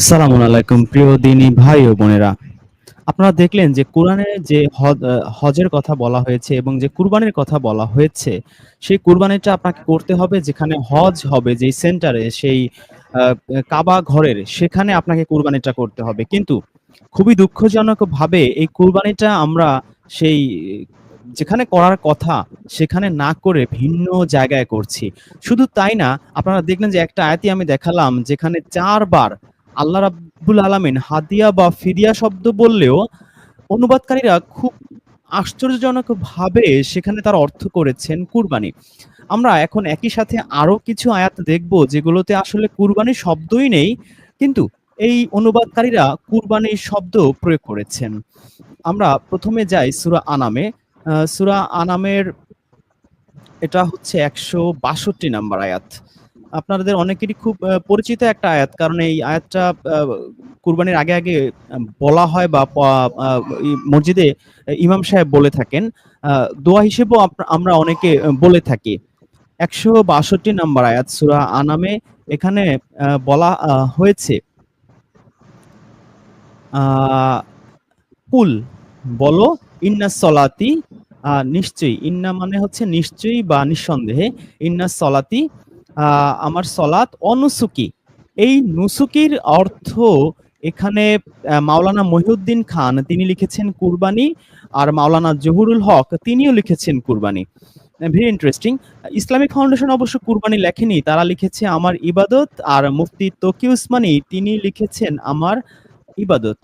সালামু আলাইকুম, প্রিয় দিনী ভাই ও বোনেরা। আপনারা দেখলেন যে কোরআনে যে হজ হজের কথা বলা হয়েছে এবং যে কুরবানির কথা বলা হয়েছে, সেই কুরবানিটা আপনাকে করতে হবে যেখানে হজ হবে, যেই সেন্টারে, সেই কাবা ঘরের, সেখানে আপনাকে কুরবানিটা করতে হবে। কিন্তু খুবই দুঃখজনক ভাবে এই কুরবানিটা আমরা সেই, যেখানে করার কথা, সেখানে না করে ভিন্ন জায়গায় করছি। শুধু তাই না, আপনারা দেখলেন যে একটা আয়াতি আমি দেখালাম, যেখানে চারবার আল্লাহ রাব্বুল আলামিন হাদিয়া বা ফিরিয়া শব্দ বললেও অনুবাদকারীরা খুব আশ্চর্যজনক ভাবে সেখানে তার অর্থ করেছেন কুরবানি। আমরা এখন একই সাথে আরও কিছু আয়াত দেখব যেগুলোতে আসলে কুরবানি শব্দই নেই, কিন্তু এই অনুবাদকারীরা কুরবানির শব্দ প্রয়োগ করেছেন। আমরা প্রথমে যাই সুরা আনামে। সুরা আনামের এটা হচ্ছে একশো বাষট্টি নাম্বার আয়াত। আপনাদের অনেকেরই খুব পরিচিত একটা আয়াত, কারণ এই আয়াতটা কুরবানির আগে আগে বলা হয় বা মসজিদে ইমাম সাহেব বলে থাকেন। দোয়া হিসেবেও আমরা অনেকে বলে থাকি। একশো বাষট্টি নাম্বার আয়াত, সুরা আনামে, এখানে বলা হয়েছে কুল, বলো, ইন্না সলাতি নিশ্চয়ই। ইন্না মানে হচ্ছে নিশ্চয়ই বা নিঃসন্দেহে। ইন্না সলাতি আমার সলাত অনুসুকি। এই নুসুকির অর্থ এখানে মাওলানা মহিউদ্দিন খান, তিনি লিখেছেন কুরবানি, আর মাওলানা জহুরুল হক, তিনিও লিখেছেন কুরবানি। ভেরি ইন্টারেস্টিং ইসলামিক ফাউন্ডেশন অবশ্য কুরবানি লেখেনি, তারা লিখেছে আমার ইবাদত, আর মুফতি তকি উসমানি, তিনি লিখেছেন আমার ইবাদত।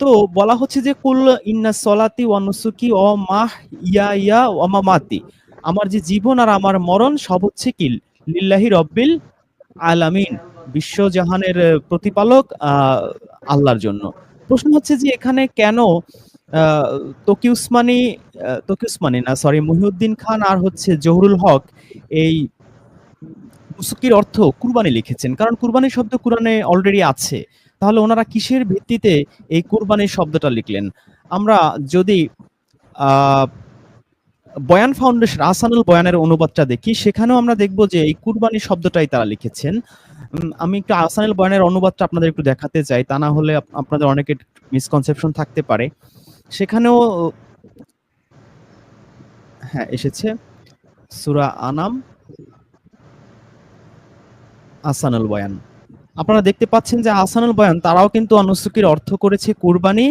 তো বলা হচ্ছে যে, কুল ইন্না সলাতি ওয়া নুসুকি ও মাহ ইয়া ইয়া ও মামাতি। আমার যে জীবন আর আমার মরণ, সব হচ্ছে কি লিল্লাহি রব্বিল আলামিন বিশ্বজাহানের প্রতিপালক আল্লাহর জন্য। প্রশ্ন হচ্ছে যে এখানে কেন তকি উসমানি তকি উসমানি না সরি মহিউদ্দিন খান আর হচ্ছে জহুরুল হক এই নুসুকির অর্থ কুরবানি লিখেছেন। কারণ কুরবানি শব্দ কোরআনে অলরেডি আছে। তাহলে ওনারা কিসের ভিত্তিতে এই কুরবানির শব্দটা লিখলেন? আমরা যদি আহ, বয়ান ফাউন্ডেশন আসানুল বয়ানের অনুবাদটা দেখি। সেখানেও আমরা দেখব যে এই কুরবানি শব্দটাই তারা লিখেছেন। আমি একটু আসানুল বয়ানের অনুবাদটা আপনাদের একটু দেখাতে চাই। তা না হলে আপনাদের অনেকের মিসকনসেপশন থাকতে পারে। সেখানেও হ্যাঁ এসেছে। সুরা আনাম আসানুল বয়ান। আপনারা দেখতে পাচ্ছেন যে আসানুল বয়ান, তারাও কিন্তু অনুসুকির অর্থ করেছে কুরবানি।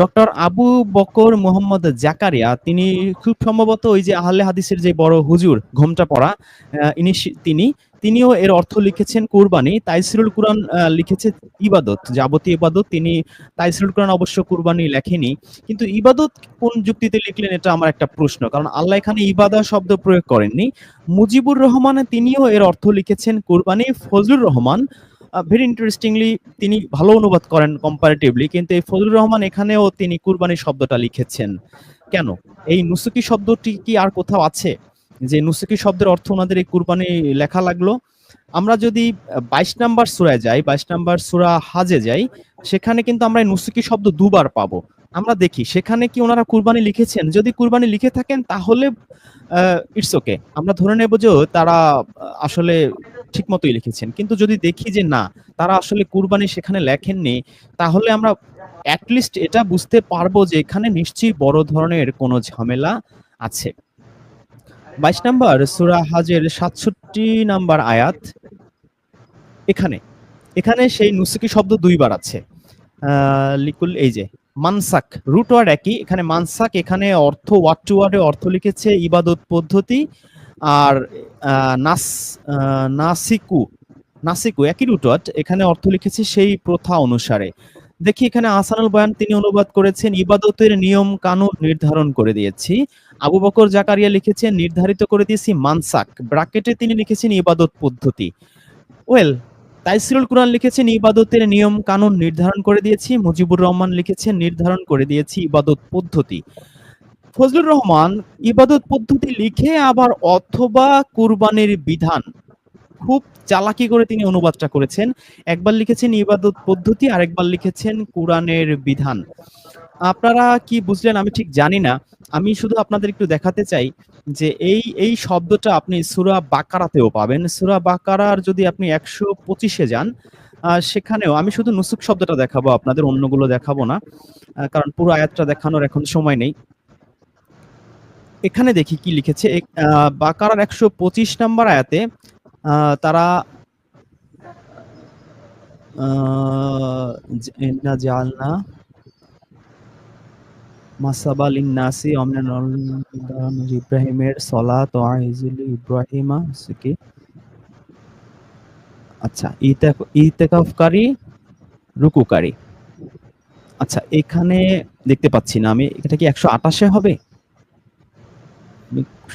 ডক্টর আবু বকর মোহাম্মদ জাকারিয়া, তিনি খুব সম্ভবত ওই যে আহলে হাদিসের যে বড় হুজুর, ঘোমটা পড়া ইনি তিনি, তিনিও এর অর্থ লিখেছেন কুরবানি। তাইসিরুল কুরআন লিখেছে ইবাদত, যাবতীয় ইবাদত। তিনি তাইসিরুল কুরআন অবশ্য কুরবানি লেখেনি। কিন্তু ইবাদত কোন যুক্তিতে লিখলেন এটা আমার একটা প্রশ্ন, কারণ আল্লাহ এখানে ইবাদা শব্দ প্রয়োগ করেননি। মুজিবুর রহমান তিনিও এর অর্থ লিখেছেন কুরবানি। ফজলুর রহমান ভেরি ইন্টারেস্টিংলি তিনি ভালো অনুবাদ করেন কম্পারেটিভলি কিন্তু এই ফজলুর রহমান এখানেও তিনি কুরবানি শব্দটা লিখেছেন। কেন? এই নুসুকি শব্দটি কি আর কোথাও আছে? যে নুসুকি শব্দের অর্থ ওনাদের এই কুরবানি লেখা লাগল। আমরা যদি বাইশ নাম্বার সুরায় যাই, বাইশ নাম্বার সুরা হাজে যাই, সেখানে কিন্তু আমরা এই নুসুকি শব্দ দুবার পাবো। আমরা দেখি, সেখানে কি ওনারা কুরবানি লিখেছেন? যদি কুরবানি লিখে থাকেন, তাহলে ইটস ওকে আমরা ধরে নেব যে তারা আসলে ঠিক মতোই লিখেছেন। কিন্তু যদি দেখি যে না, তারা আসলে কুরবানি সেখানে লেখেননি, তাহলে আমরা অ্যাটলিস্ট এটা বুঝতে পারব যে এখানে নিশ্চয়ই বড় ধরনের কোনো ঝামেলা আছে। বাইশ নাম্বার, সুরা হাজের সাতষট্টি নাম্বার আয়াত। এখানে এখানে সেই নুসুকি শব্দ দুইবার আছে। লিকুল, এই যে মানসাক রুট ওয়ার্ড একই। এখানে মানসাক এখানে অর্থ, ওয়ার্ড টু ওয়ার্ডে অর্থ লিখেছে ইবাদত পদ্ধতি আর নাস নাসিকু নাসিকু, একই রুট এখানে অর্থ লিখেছে সেই প্রথা অনুসারে। দেখি এখানে আসানুল বয়ান, তিনি অনুবাদ করেছেন, ইবাদতের নিয়ম কানুন নির্ধারণ করে দিয়েছি। আবু বকর জাকারিয়া লিখেছেন, নির্ধারিত করে দিয়েছি মানসাক। ব্রাকেটে তিনি লিখেছেন, ইবাদত পদ্ধতি। ওয়েল, তাইসিরুল কুরআন লিখেছেন, ইবাদতের নিয়ম কানুন নির্ধারণ করে দিয়েছি। মুজিবুর রহমান লিখেছেন, নির্ধারণ করে দিয়েছি, ইবাদত পদ্ধতি। ফজলুর রহমান ইবাদত পদ্ধতি লিখে আবার অথবা কুরবানির বিধান। খুব চালাকি করে তিনি অনুবাদটা করেছেন। একবার লিখেছেন ইবাদত পদ্ধতি আর একবার লিখেছেন কোরআনের বিধান। আপনারা কি বুঝলেন আমি ঠিক জানি না। আমি শুধু আপনাদের একটু দেখাতে চাই যে এই এই শব্দটা আপনি সুরা বাকারাতেও পাবেন। সুরা বাকারার যদি আপনি একশো পঁচিশে যান সেখানেও আমি শুধু নুসুক শব্দটা দেখাবো, আপনাদের অন্যগুলো দেখাবো না। কারণ পুরো আয়াতটা দেখানোর এখন সময় নেই। এখানে দেখি কি লিখেছে। বাকারার একশো পঁচিশ নাম্বার আয়াতে তারা আহ, যে- ইন্না জাআলনা মাসাবা অমনান ইব্রাহিমের সলাত ও আইজুল ইব্রাহিমা হচ্ছে কি? আচ্ছা ইতে- ইতেকাফকারী রুকুকারী। আচ্ছা এখানে দেখতে পাচ্ছি না আমি এটা কি একশো আটাশে হবে?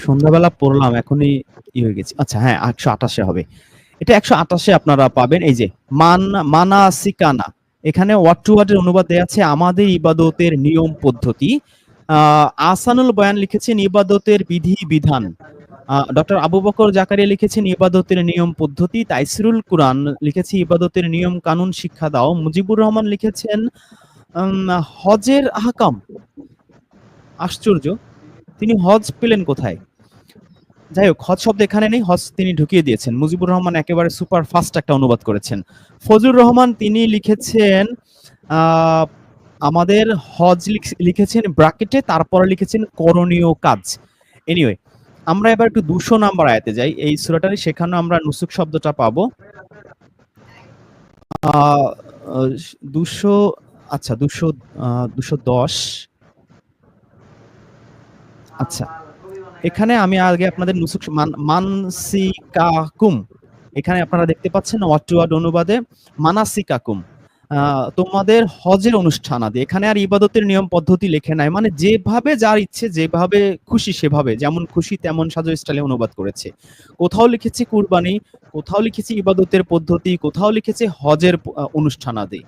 সন্ধ্যাবেলা পড়লাম, এখনই ই হয়ে গেছি। আচ্ছা হ্যাঁ একশো আটাশে হবে। এটা একশো আটাশে আপনারা পাবেন, এই যে, মান, মানা সিকানা। এখানে ওয়ার্ড টু ওয়ার্ডের অনুবাদ দেওয়া আছে, আমাদের ইবাদতের নিয়ম পদ্ধতি। আসানুল বয়ান লিখেছেন, ইবাদতের বিধি, বিধান। ডক্টর আবু বকর জাকারিয়া লিখেছেন, ইবাদতের নিয়ম পদ্ধতি। তাইসিরুল কুরআন লিখেছে, ইবাদতের নিয়ম, কানুন, শিক্ষা দাও। মুজিবুর রহমান লিখেছেন হজের আহকাম। আশ্চর্য। তিনি হজ পেলেন কোথায়? যাই হোক, হজ শব্দ এখানে নেই, হজ তিনি ঢুকিয়ে দিয়েছেন। মুজিবুর রহমান একেবারে সুপার ফাস্ট একটা অনুবাদ করেছেন। ফজলুর রহমান তিনি লিখেছেন আমাদের হজ লিখেছেন ব্রাকেটে তারপরে লিখেছেন করণীয় কাজ। এনিওয়ে আমরা এবার একটু দুশো নাম্বার আয়াতে যাই। এই সুরাটারে সেখানে আমরা নুসুক শব্দটা পাবো। দুশো আচ্ছা দুশো দুশো দশ। আচ্ছা। এখানে আমি আগে আপনাদের নুসুক মান- মানসিকাকুম। এখানে আপনারা দেখতে পাচ্ছেন ওয়ার্ড অনুবাদে মানাসিকাকুম। তোমাদের হজের অনুষ্ঠান আদি। এখানে আর ইবাদতের নিয়ম পদ্ধতি লেখে নাই। মানে যেভাবে যার ইচ্ছে যেভাবে খুশি সেভাবে যেমন খুশি তেমন সাজো স্টাইলে অনুবাদ করেছে। কোথাও লিখেছে কুরবানি কোথাও লিখেছে ইবাদতের পদ্ধতি কোথাও লিখেছে হজের অনুষ্ঠান আদি।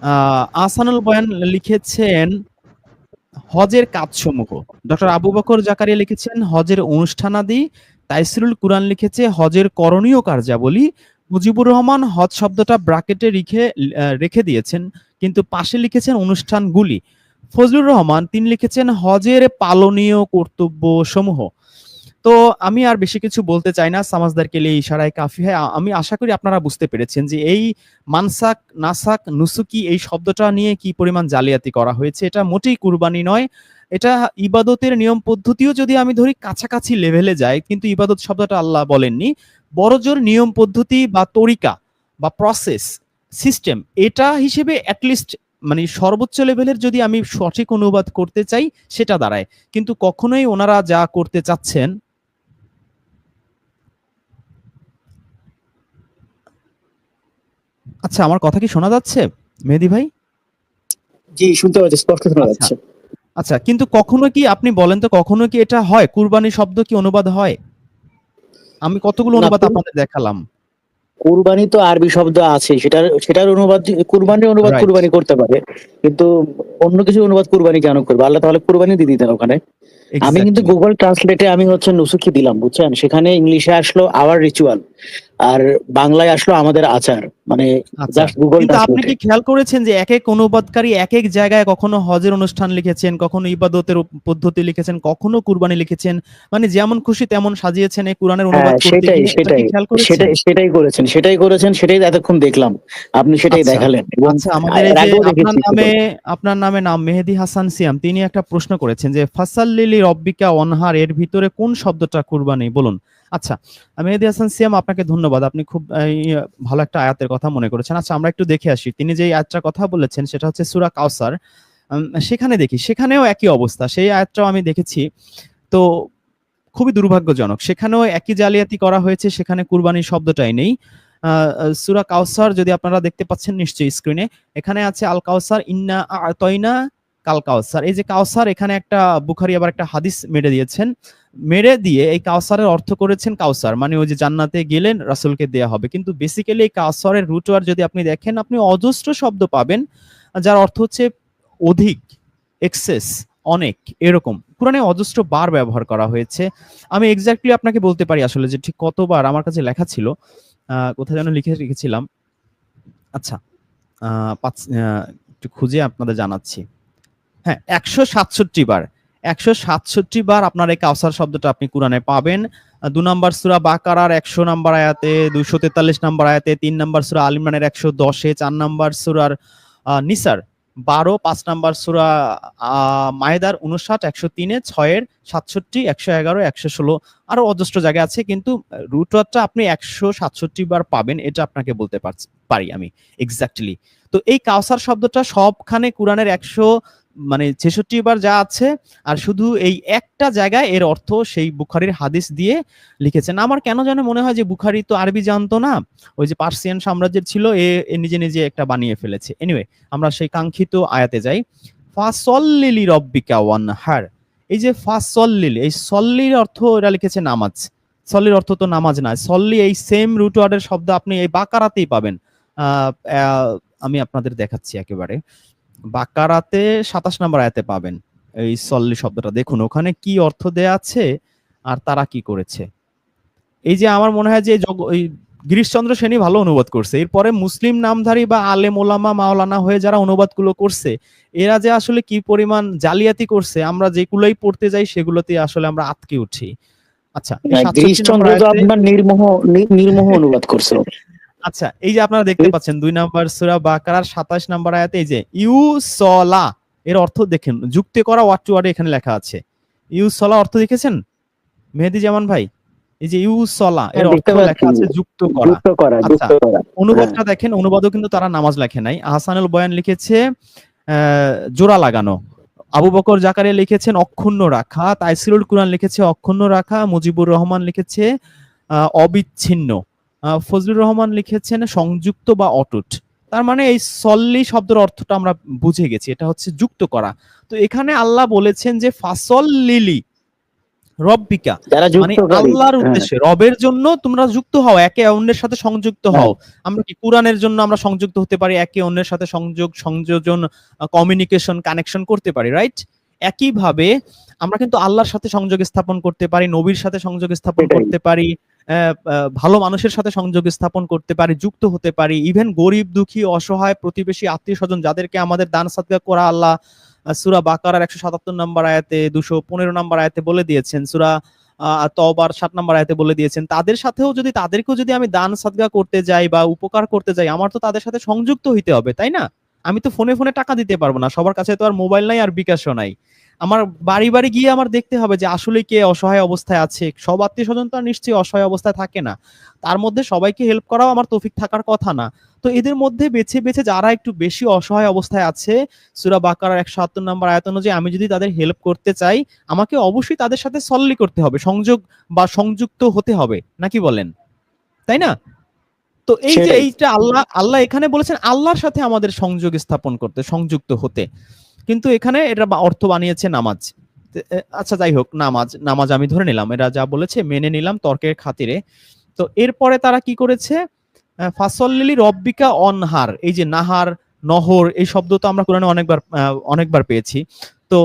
আহ, আসানুল বয়ান লিখেছেন হজের কাজসমূহ। ডক্টর আবু বকর জাকারিয়া লিখেছেন, হজের অনুষ্ঠানাদি তাইসিরুল কুরআন লিখেছে, হজের করণীয় কার্যাবলী। মুজিবুর রহমান হজ শব্দটা ব্রাকেটে রেখে রেখে দিয়েছেন, কিন্তু পাশে লিখেছেন অনুষ্ঠানগুলি। ফজলুর রহমান, তিনি লিখেছেন, হজের পালনীয় কর্তব্য সমূহ তো আমি আর বেশি কিছু বলতে চাই না, সামাজদারকে লিয়ে ইশারায় কাফি হয়। আমি আশা করি আপনারা বুঝতে পেরেছেন যে এই মানসাক, নাসাক, নুসুকি এই শব্দটা নিয়ে কি পরিমাণ জালিয়াতি করা হয়েছে, এটা মোটেই কুরবানি নয়। এটা ইবাদতের নিয়ম পদ্ধতিও যদি আমি ধরি, কাছাকাছি লেভেলে যায়, কিন্তু ইবাদত শব্দটা আল্লাহ বলেননি। বড়জোর নিয়ম পদ্ধতি বা তরিকা বা প্রসেস সিস্টেম এটা হিসেবে অ্যাটলিস্ট মানে সর্বোচ্চ লেভেলের যদি আমি সঠিক অনুবাদ করতে চাই, সেটা দাঁড়ায়। কিন্তু কখনোই ওনারা যা করতে চাচ্ছেন আচ্ছা আমার কথা কি শোনা যাচ্ছে? মেহেদি ভাই? জি শুনতে পাচ্ছি স্পষ্ট শোনা আচ্ছা। যাচ্ছে। আচ্ছা কিন্তু কখনো কি আপনি বলেন তো কখনো কি এটা হয়? কুরবানি শব্দ কি অনুবাদ হয়? আমি কতগুলো অনুবাদ আপনাদের দেখালাম। কুরবানি তো আরবি শব্দ আছে সেটার সেটার অনুবাদ কুরবানির অনুবাদ. কুরবানি করতে পারে। কিন্তু অন্য কিছু অনুবাদ কুরবানি কেন করবে? আল্লাহ তাহলে কুরবানি দিয়ে দিতেন ওখানে। আমি কিন্তু গুগল ট্রান্সলেটে আমি হচ্ছে নুসুকি দিলাম বুঝছেন? সেখানে ইংলিশে আসলো আওয়ার রিচুয়াল আর বাংলায় আসলো আমাদের আচার মানে আচ্ছা। জাস্ট গুগল কিন্তু আপনি কি খেয়াল করেছেন যে এক এক অনুবাদকারী এক এক জায়গায় কখনো হজের অনুষ্ঠান লিখেছেন কখনো ইবাদতের পদ্ধতি লিখেছেন কখনো কুরবানি লিখেছেন? মানে যেমন খুশি তেমন সাজিয়েছেন এই কোরআনের অনুবাদ হ্যাঁ করতে সেটাই সেটাই করেছেন? সেটাই সেটাই করেছেন সেটাই করেছেন সেটাই এতক্ষণ দেখলাম। আপনি সেটাই আচ্ছা। দেখালেন আচ্ছা আমাদের আপনার নামে আপনার নামে নাম মেহেদি হাসান সিয়াম তিনি একটা প্রশ্ন করেছেন যে ফাসাল্লিলি রব্বিকা অনহার, এর ভিতরে কোন শব্দটা কুরবানি? বলুন। আচ্ছা মেহেদি হাসান সিয়াম, আপনাকে ধন্যবাদ। আপনি খুব ভালো একটা আয়াতের কথা মনে করেছেন। আচ্ছা আমরা একটু দেখে আসি। তিনি যে আয়াতটার কথা বলেছেন, সেটা হচ্ছে সুরা কাউসার সেখানে দেখি, সেখানেও একই অবস্থা। সেই আয়াতটাও আমি দেখেছি। তো খুবই দুর্ভাগ্যজনক। সেখানেও একই জালিয়াতি করা হয়েছে, সেখানে কুরবানি শব্দটাই নেই। সুরা কাউসার যদি আপনারা দেখতে পাচ্ছেন নিশ্চয়ই স্ক্রিনে, এখানে আছে আল কাউসার ইন্না আতয়না কাল কাউসার। এই যে কাউসার, এখানে একটা বুখারি আবার একটা হাদিস মেরে দিয়েছেন। মেরে দিয়ে এই কাউসারের অর্থ করেছেন কাউসার মানে ওই যে জান্নাতে গেলেন, রাসুলকে দেয়া হবে। কিন্তু বেসিক্যালি এই কাউসারের রুটওয়ার যদি আপনি দেখেন, আপনি অজস্র শব্দ পাবেন, যার অর্থ হচ্ছে অধিক এক্সেস অনেক, এরকম। কোরআনে অজস্র বার ব্যবহার করা হয়েছে। আমি এক্স্যাক্টলি আপনাকে বলতে পারি আসলে যে ঠিক কতবার আমার কাছে লেখা ছিল। কোথায় যেন লিখে রেখেছিলাম। আচ্ছা পাঁচ একটু খুঁজে আপনাদের জানাচ্ছি। হ্যাঁ একশো সাতষট্টি বার, একশো সাতষট্টি বার আপনার এই কাউসার শব্দটা আপনি কোরআনে পাবেন। দু নম্বর সুরা বাকারার একশো নম্বর আয়াতে, দুইশো তেতাল্লিশ নম্বর আয়াতে, তিন নম্বর সুরা আলিমরানের একশো দশে, চার নম্বর সুরার নিসার, বারো, পাঁচ নম্বর সুরা মায়েদার উনষাট একশো তিনে, ছয়ের সাতষট্টি, একশো এগারো, একশো ষোলো, আরও অজস্র জায়গা আছে, কিন্তু রুটওয়ার্ডটা আপনি একশো সাতষট্টি বার পাবেন, এটা আপনাকে বলতে পারছি- পারি আমি এক্স্যাক্টলি তো এই কাউসার শব্দটা সবখানে কোরআনের একশো মানে ছেষট্টি বার যা আছে, আর শুধু এই একটা জায়গায় এর অর্থ সেই বুখারির হাদিস দিয়ে লিখেছেন। আমার কেন জানে মনে হয় যে বুখারি তো আরবি জানতো না, ওই যে পার্সিয়ান সাম্রাজ্যের ছিল, এ নিজে নিজে একটা বানিয়ে ফেলেছে। এনিওয়ে আমরা সেই কাঙ্ক্ষিত আয়াতে যাই। ফাসল্লিলি রব্বিকা ওয়ান হার এই যে ফাসল্লিল এই সল্লির অর্থ এরা লিখেছে নামাজ। সল্লির অর্থ তো নামাজ না, সল্লি এই সেম রুট ওয়ার্ডের শব্দ আপনি এই বাকারাতেই পাবেন। আমি আপনাদের দেখাচ্ছি একেবারে। বাকারাতে সাতাশ নম্বর আয়াতে পাবেন। এই সল্লি শব্দটা দেখুন ওখানে কি অর্থ দেয়া আছে আর তারা কি করেছে। এই যে আমার মনে হয় যে ওই গিরিশচন্দ্র সেনী ভালো অনুবাদ করছে। এরপরে মুসলিম নামধারী বা আলেম ওলামা মাওলানা হয়ে যারা অনুবাদগুলো করছে এরা যে আসলে কি পরিমাণ জালিয়াতি করছে আমরা যেগুলোই পড়তে যাই সেগুলোতে আসলে আমরা আটকে উঠি। আচ্ছা গিরিশচন্দ্র তো আপনার নির্মোহ নির্মোহ অনুবাদ করছে। আচ্ছা এই যে আপনারা দেখতে পাচ্ছেন দুই নাম্বার সূরা বাকারার 27 নাম্বার আয়াতে এই যে ইউ সলা এর অর্থ দেখেন যুক্তি করা ওয়ার্ড টু ওয়ার্ডে এখানে লেখা আছে। ইউ সলা অর্থ দেখেছেন? মেহেদি জামান ভাই এই যে ইউ সলা এর হ্যাঁ, অর্থ লেখা আছে যুক্ত করা। আচ্ছা। অনুবাদটা দেখেন অনুবাদও কিন্তু তারা নামাজ লেখে নাই। আহসানুল বয়ান লিখেছে আহ, জোড়া লাগানো। আবু বকর জাকারিয়া লিখেছেন অক্ষুণ্ণ রাখা। তাইসিরুল কুরআন লিখেছে অক্ষুণ্ণ রাখা। মুজিবুর রহমান লিখেছে আহ, অবিচ্ছিন্ন। ফজলুর রহমান লিখেছেন সংযুক্ত বা অটুট। তার মানে এই সল্লি শব্দের অর্থটা আমরা বুঝে গেছি এটা হচ্ছে যুক্ত করা। তো এখানে আল্লাহ বলেছেন যে ফাসল লিলি রব্বিকা মানে আল্লাহর উদ্দেশ্যে। রবের জন্য তোমরা যুক্ত হও একে অন্যের সাথে সংযুক্ত হও। আমরা কি কোরআনের জন্য আমরা সংযুক্ত হতে পারি একে অন্যের সাথে সংযোগ সংযোজন কমিউনিকেশন কানেকশন করতে পারি রাইট একইভাবে আমরা কিন্তু আল্লাহর সাথে সংযোগ স্থাপন করতে পারি নবীর সাথে সংযোগ স্থাপন করতে পারি ভালো মানুষের সাথে সংযোগ স্থাপন করতে পারি যুক্ত হতে পারি। ইভেন গরিব দুঃখী অসহায় প্রতিবেশী আত্মীয় স্বজন যাদেরকে আমাদের দান সাদকা করা আল্লাহ সুরা বাকারার একশো সাতাত্তর নম্বর আয়াতে দুশো পনেরো নম্বর আয়াতে বলে দিয়েছেন সুরা আহ, তওবার সাত নম্বর আয়াতে বলে দিয়েছেন। তাদের সাথেও যদি তাদেরকেও যদি আমি দান সাদগা করতে যাই বা উপকার করতে যাই আমার তো তাদের সাথে সংযুক্ত হইতে হবে তাই না? আমি তো ফোনে ফোনে টাকা দিতে পারব না সবার কাছে তো আর মোবাইল নাই আর বিকাশও নাই। আমার বাড়ি বাড়ি গিয়ে আমার দেখতে হবে যে আসলে কে অসহায় অবস্থায় আছে। সব আত্মীয় স্বজন তো নিশ্চয়ই অসহায় অবস্থায় থাকে না। তার মধ্যে সবাইকে হেল্প করাও আমার তৌফিক থাকার কথা না। তো এদের মধ্যে বেছে বেছে যারা একটু বেশি অসহায় অবস্থায় আছে সুরা বাকার একশো আত্তর নম্বর আয়ত অনুযায়ী আমি যদি তাদের হেল্প করতে চাই আমাকে অবশ্যই তাদের সাথে সল্লি করতে হবে সংযোগ বা সংযুক্ত হতে হবে। নাকি বলেন? তাই না? তো এই যে এইটা আল্লাহ আল্লাহ এখানে বলেছেন আল্লাহর সাথে আমাদের সংযোগ স্থাপন করতে সংযুক্ত হতে। কিন্তু এখানে এটা অর্থ বানিয়েছে নামাজ। আচ্ছা যাই হোক নামাজ নামাজ আমি ধরে নিলাম এরা যা বলেছে মেনে নিলাম তর্কের খাতিরে। তো এরপরে তারা কি করেছে? আহ, ফাসল্লিলি রব্বিকা অনহার এই যে নাহার নহর এই শব্দ তো আমরা কোরআনে অনেকবার অনেকবার পেয়েছি। তো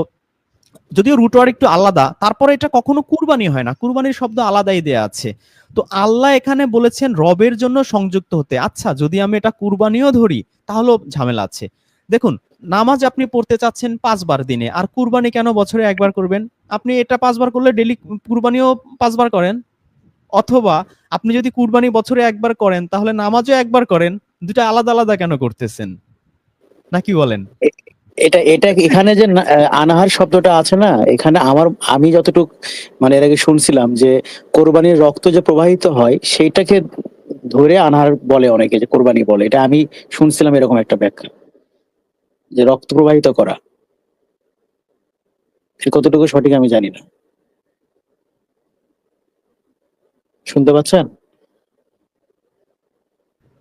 যদিও রুটওয়ার একটু আলাদা তারপরে এটা কখনো কুরবানি হয় না কুরবানির শব্দ আলাদাই দেয়া আছে। তো আল্লাহ এখানে বলেছেন রবের জন্য সংযুক্ত হতে। আচ্ছা যদি আমি এটা কুরবানিও ধরি তাহলেও ঝামেলা আছে। দেখুন নামাজ আপনি পড়তে চাচ্ছেন পাঁচবার দিনে, আর কুরবানি কেন বছরে একবার করবেন? আপনি এটা পাঁচবার করলে ডেলি কুরবানিও পাঁচবার করেন। অথবা আপনি যদি কুরবানি বছরে একবার করেন, তাহলে নামাজও একবার করেন দুটা আলাদা আলাদা কেন করতেছেন? নাকি বলেন? এটা এটা এখানে যে আনাহার শব্দটা আছে না, এখানে আমার, আমি যতটুকু মানে এর আগে শুনছিলাম যে কোরবানির রক্ত যে প্রবাহিত হয়, সেইটাকে ধরে আনাহার বলে অনেকে, যে কোরবানি বলে। এটা আমি শুনছিলাম এরকম একটা ব্যাখ্যা। যে রক্ত প্রবাহিত করা। সে কতটুকু সঠিক আমি জানি না। শুনতে পাচ্ছেন?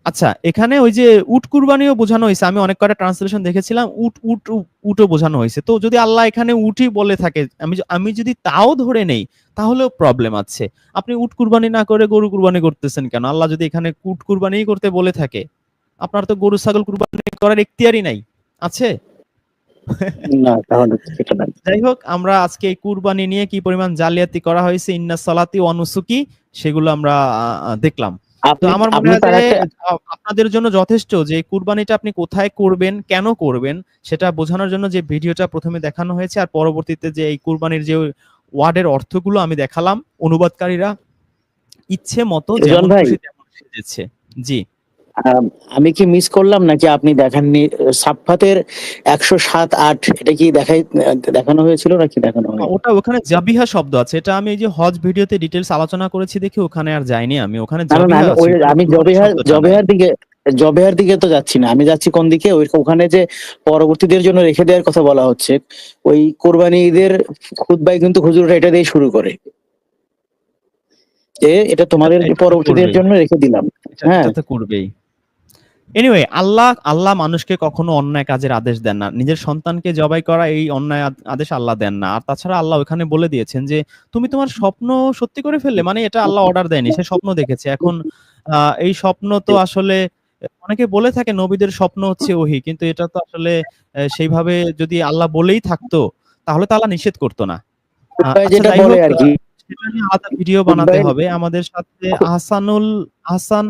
আচ্ছা এখানে ওই যে উট কুরবানিও বোঝানো হয়েছে। আমি অনেক কটা ট্রান্সলেশন দেখেছিলাম, উট উট, উটও বোঝানো হয়েছে। তো যদি আল্লাহ এখানে উটই বলে থাকে, আমি আমি যদি তাও ধরে নেই, তাহলেও প্রবলেম আছে। আপনি উট কুরবানি না করে গরু কুরবানি করতেছেন কেন? আল্লাহ যদি এখানে উট কুরবানি করতে বলে থাকে, আপনার তো গরু, ছাগল কুরবানি করার এখতিয়ারই নাই। আছে? যাই হোক আমরা আজকে এই কুরবানি নিয়ে কি পরিমাণ জালিয়াতি করা হয়েছে ইন্না সালাতি অনুসুকি সেগুলো আমরা দেখলাম। তো আমার মনে হয় আপনাদের জন্য যথেষ্ট যে কুরবানিটা আপনি কোথায় করবেন কেন করবেন সেটা বোঝানোর জন্য যে ভিডিওটা প্রথমে দেখানো হয়েছে আর পরবর্তীতে যে এই কুরবানির যে ওয়ার্ডের অর্থগুলো আমি দেখালাম। অনুবাদকারীরা ইচ্ছে মতো যেমন সেজেছে। জি। আম, কি মিস করলাম নাকি আপনি দেখাননি? সাফাতের একশো সাত আট এটা কি দেখাই দেখানো হয়েছিল নাকি দেখানো ওটা ওখানে জাবিহা শব্দ আছে। এটা আমি এই যে হজ ভিডিওতে ডিটেলস আলোচনা করেছি দেখি ওখানে আর যাইনি আমি। ওখানে জাবিহা আমি জবেহার। জবেহার দিকে জবেহার দিকে তো যাচ্ছি না। আমি যাচ্ছি কোন দিকে? ওই ওখানে যে পরবর্তীদের জন্য রেখে দেওয়ার কথা বলা হচ্ছে ওই কোরবানি ঈদের খুতবাই কিন্তু হুজুররা এটা দিয়ে শুরু করে। যে এটা তোমাদের পরবর্তীদের জন্য রেখে দিলাম। হ্যাঁ। করবেই। এনিওয়ে আল্লাহ আল্লাহ মানুষকে কখনো অন্যায় কাজের আদেশ দেন না। নিজের সন্তানকে জবাই করা এই অন্যায় আদেশ আল্লাহ দেন না। আর তাছাড়া আল্লাহ ওখানে বলে দিয়েছেন যে তুমি তোমার স্বপ্ন সত্যি করে ফেললে? মানে এটা আল্লাহ অর্ডার দেয়নি সে স্বপ্ন দেখেছে। এখন এই স্বপ্ন তো আসলে অনেকে বলে থাকে নবীদের স্বপ্ন হচ্ছে ওহি কিন্তু এটা তো আসলে সেইভাবে যদি আল্লাহ বলেই থাকতো তাহলে তো আল্লাহ নিষেধ করতো না। খুতবায় আচ্ছা, যেটা বলে আর কি। আলাদা ভিডিও বানাতে হবে। আমাদের সাথে আহসানুল আহসান